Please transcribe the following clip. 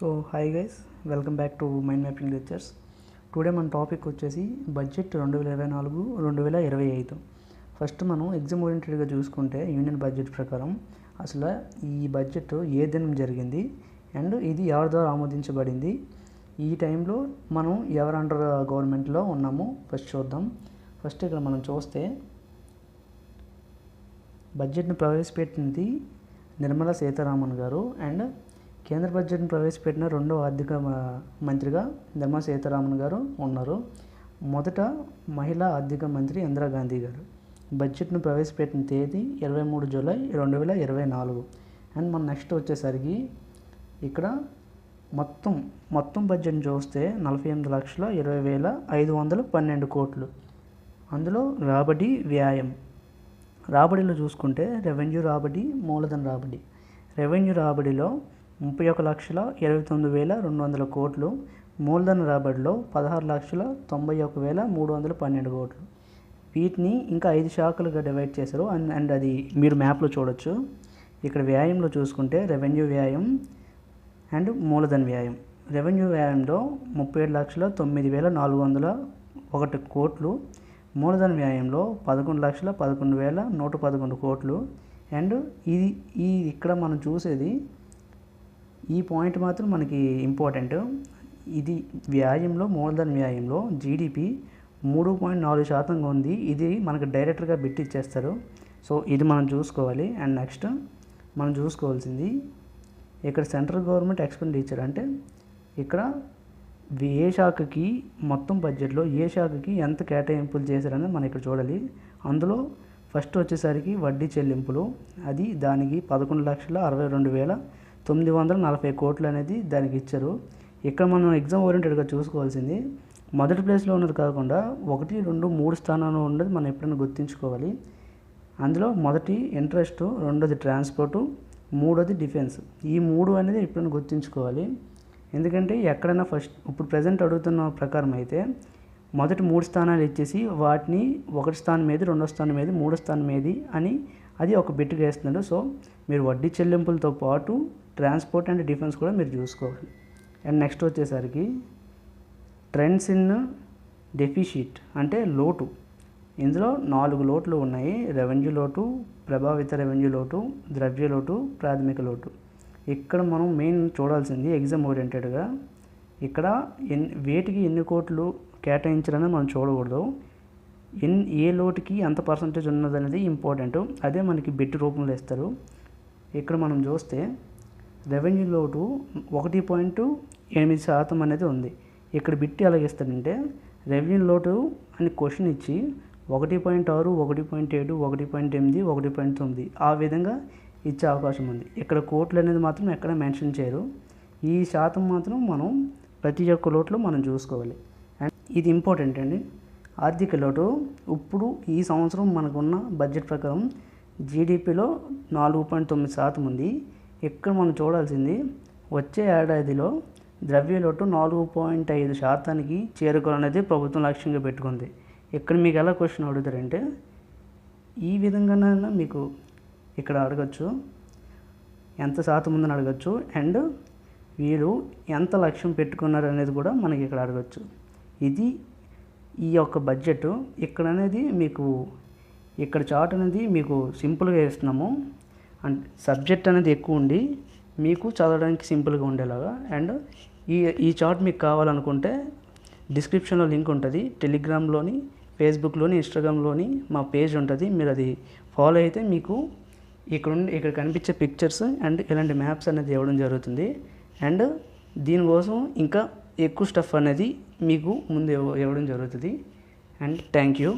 So hi guys welcome back to mind mapping lectures today మన topic వచ్చేసి budget రెండు వేల ఇరవై నాలుగు రెండు వేల ఇరవై ఐదు. ఫస్ట్ మనం ఎగ్జామ్ ఓరియంటెడ్గా చూసుకుంటే యూనియన్ బడ్జెట్ ప్రకారం అసలు ఈ బడ్జెట్ ఏ దినం జరిగింది అండ్ ఇది ఎవరి ద్వారా ఆమోదించబడింది? ఈ టైంలో మనం ఎవరు అండర్ గవర్నమెంట్లో ఉన్నాము? ఫస్ట్ చూద్దాం. ఫస్ట్ ఇక్కడ మనం చూస్తే బడ్జెట్ను ప్రవేశపెట్టింది నిర్మలా సీతారామన్ గారు అండ్ కేంద్ర బడ్జెట్ను ప్రవేశపెట్టిన రెండవ ఆర్థిక మ- మంత్రిగా నిర్మలా సీతారామన్ గారు ఉన్నారు. మొదట మహిళా ఆర్థిక మంత్రి ఇందిరాగాంధీ గారు. బడ్జెట్ను ప్రవేశపెట్టిన తేదీ ఇరవై మూడు జూలై రెండు వేల ఇరవై నాలుగు. అండ్ మన నెక్స్ట్ వచ్చేసరికి ఇక్కడ మొత్తం మొత్తం బడ్జెట్ని చూస్తే నలభై ఎనిమిది లక్షల ఇరవై వేల ఐదు వందల పన్నెండు కోట్లు. అందులో రాబడి వ్యాయం. రాబడిలో చూసుకుంటే రెవెన్యూ రాబడి మూలధన రాబడి. రెవెన్యూ రాబడిలో ముప్పై ఒక లక్షల ఇరవై తొమ్మిది వేల రెండు వందల కోట్లు మూలధన రాబడిలో పదహారు లక్షల తొంభై ఒక వేల మూడు వందల పన్నెండు కోట్లు. వీటిని ఇంకా ఐదు శాఖలుగా డివైడ్ చేశారు. అండ్ అండ్ అది మీరు మ్యాప్లో చూడొచ్చు. ఇక్కడ వ్యాయంలో చూసుకుంటే రెవెన్యూ వ్యాయం అండ్ మూలధన వ్యాయం. రెవెన్యూ వ్యాయంలో ముప్పై ఏడు లక్షల తొమ్మిది వేల నాలుగు వందల ఒకటి కోట్లు మూలధన వ్యాయంలో పదకొండు లక్షల పదకొండు వేల నూట పదకొండు కోట్లు. అండ్ ఇది ఈ ఇక్కడ మనం చూసేది ఈ పాయింట్ మాత్రం మనకి ఇంపార్టెంట్ ఇది వ్యాయంలో మూలధన వ్యాయంలో జీడిపి మూడు పాయింట్ నాలుగు శాతంగా ఉంది. ఇది మనకు డైరెక్ట్గా బిట్ ఇచ్చేస్తారు. సో ఇది మనం చూసుకోవాలి. అండ్ నెక్స్ట్ మనం చూసుకోవాల్సింది ఇక్కడ సెంట్రల్ గవర్నమెంట్ ఎక్స్పెండిచర్ అంటే ఇక్కడ ఏ శాఖకి మొత్తం బడ్జెట్లో ఏ శాఖకి ఎంత కేటాయింపులు చేశారనేది మనం ఇక్కడ చూడాలి. అందులో ఫస్ట్ వచ్చేసరికి వడ్డీ చెల్లింపులు. అది దానికి పదకొండు లక్షల అరవై రెండు వేల తొమ్మిది వందల నలభై కోట్లు అనేది దానికి ఇచ్చారు. ఇక్కడ మనం ఎగ్జామ్ ఓరియంటెడ్గా చూసుకోవాల్సింది మొదటి ప్లేస్లో ఉన్నది కాకుండా ఒకటి రెండు మూడు స్థానంలో ఉన్నది మనం ఎప్పుడైనా గుర్తుంచుకోవాలి. అందులో మొదటి ఇంట్రెస్ట్ రెండోది ట్రాన్స్పోర్టు మూడోది డిఫెన్స్. ఈ మూడు అనేది ఎప్పుడైనా గుర్తుంచుకోవాలి. ఎందుకంటే ఎక్కడైనా ఫస్ట్ ఇప్పుడు ప్రజెంట్ అడుగుతున్న ప్రకారం అయితే మొదటి మూడు స్థానాలు ఇచ్చేసి వాటిని ఒకటి స్థానం ఏది రెండో స్థానం ఏది మూడో స్థానం ఏది అని అది ఒక బిట్కి వేస్తున్నాడు. సో మీరు వడ్డీ చెల్లింపులతో పాటు ట్రాన్స్పోర్ట్ అండ్ డిఫెన్స్ కూడా మీరు చూసుకోవాలి. అండ్ నెక్స్ట్ వచ్చేసరికి ట్రెండ్స్ ఇన్ డెఫిషిట్ అంటే లోటు. ఇందులో నాలుగు లోట్లు ఉన్నాయి. రెవెన్యూ లోటు ప్రభావిత రెవెన్యూ లోటు ద్రవ్య లోటు ప్రాథమిక లోటు. ఇక్కడ మనం మెయిన్ చూడాల్సింది ఎగ్జామ్ ఓరియంటెడ్గా. ఇక్కడ ఎన్ వేటికి ఎన్ని కోట్లు కేటాయించారని మనం చూడకూడదు. ఎన్ ఏ లోటుకి ఎంత పర్సంటేజ్ ఉన్నదనేది ఇంపార్టెంట్ అదే మనకి బిట్ రూపంలో ఇస్తారు. ఇక్కడ మనం చూస్తే రెవెన్యూ లోటు ఒకటి పాయింట్ ఎనిమిది శాతం అనేది ఉంది. ఇక్కడ బిట్ ఎలాగిస్తాడంటే రెవెన్యూ లోటు అని క్వశ్చన్ ఇచ్చి ఒకటి పాయింట్ ఆరు ఒకటి పాయింట్ ఏడు ఒకటి పాయింట్ ఎనిమిది ఒకటి పాయింట్ తొమ్మిది ఆ విధంగా ఇచ్చే అవకాశం ఉంది. ఇక్కడ కోట్లు అనేది మాత్రం ఎక్కడ మెన్షన్ చేయరు. ఈ శాతం మాత్రం మనం ప్రతి ఒక్క లోట్లో మనం చూసుకోవాలి. అండ్ ఇది ఇంపార్టెంట్ అండి. ఆర్థిక లోటు. ఇప్పుడు ఈ సంవత్సరం మనకున్న బడ్జెట్ ప్రకారం జీడిపిలో నాలుగు పాయింట్ తొమ్మిది శాతం ఉంది. ఇక్కడ మనం చూడాల్సింది వచ్చే ఏడాదిలో ద్రవ్య లోటు నాలుగు పాయింట్ ఐదు శాతానికి చేరుకోవాలనేది ప్రభుత్వం లక్ష్యంగా పెట్టుకుంది. ఇక్కడ మీకు ఎలా క్వశ్చన్ అడుగుతారంటే ఈ విధంగానైనా మీకు ఇక్కడ అడగచ్చు. ఎంత శాతం ఉందని అడగచ్చు. అండ్ వీరు ఎంత లక్ష్యం పెట్టుకున్నారు అనేది కూడా మనకి ఇక్కడ అడగచ్చు. ఇది ఈ యొక్క బడ్జెట్ ఇక్కడ అనేది మీకు ఇక్కడ చార్ట్ అనేది మీకు సింపుల్గా వేస్తున్నాము. అండ్ సబ్జెక్ట్ అనేది ఎక్కువ ఉండి మీకు చదవడానికి సింపుల్గా ఉండేలాగా. అండ్ ఈ ఈ చార్ట్ మీకు కావాలనుకుంటే డిస్క్రిప్షన్లో లింక్ ఉంటుంది. టెలిగ్రామ్లోని ఫేస్బుక్లోని ఇన్స్టాగ్రామ్లోని మా పేజ్ ఉంటుంది. మీరు అది ఫాలో అయితే మీకు ఇక్కడ ఉండి ఇక్కడ కనిపించే పిక్చర్స్ అండ్ ఇలాంటి మ్యాప్స్ అనేది ఇవ్వడం జరుగుతుంది. అండ్ దీనికోసం ఇంకా ఎక్కువ స్టఫ్ అనేది మీకు ముందు ఇవ్వడం జరుగుతుంది. And thank you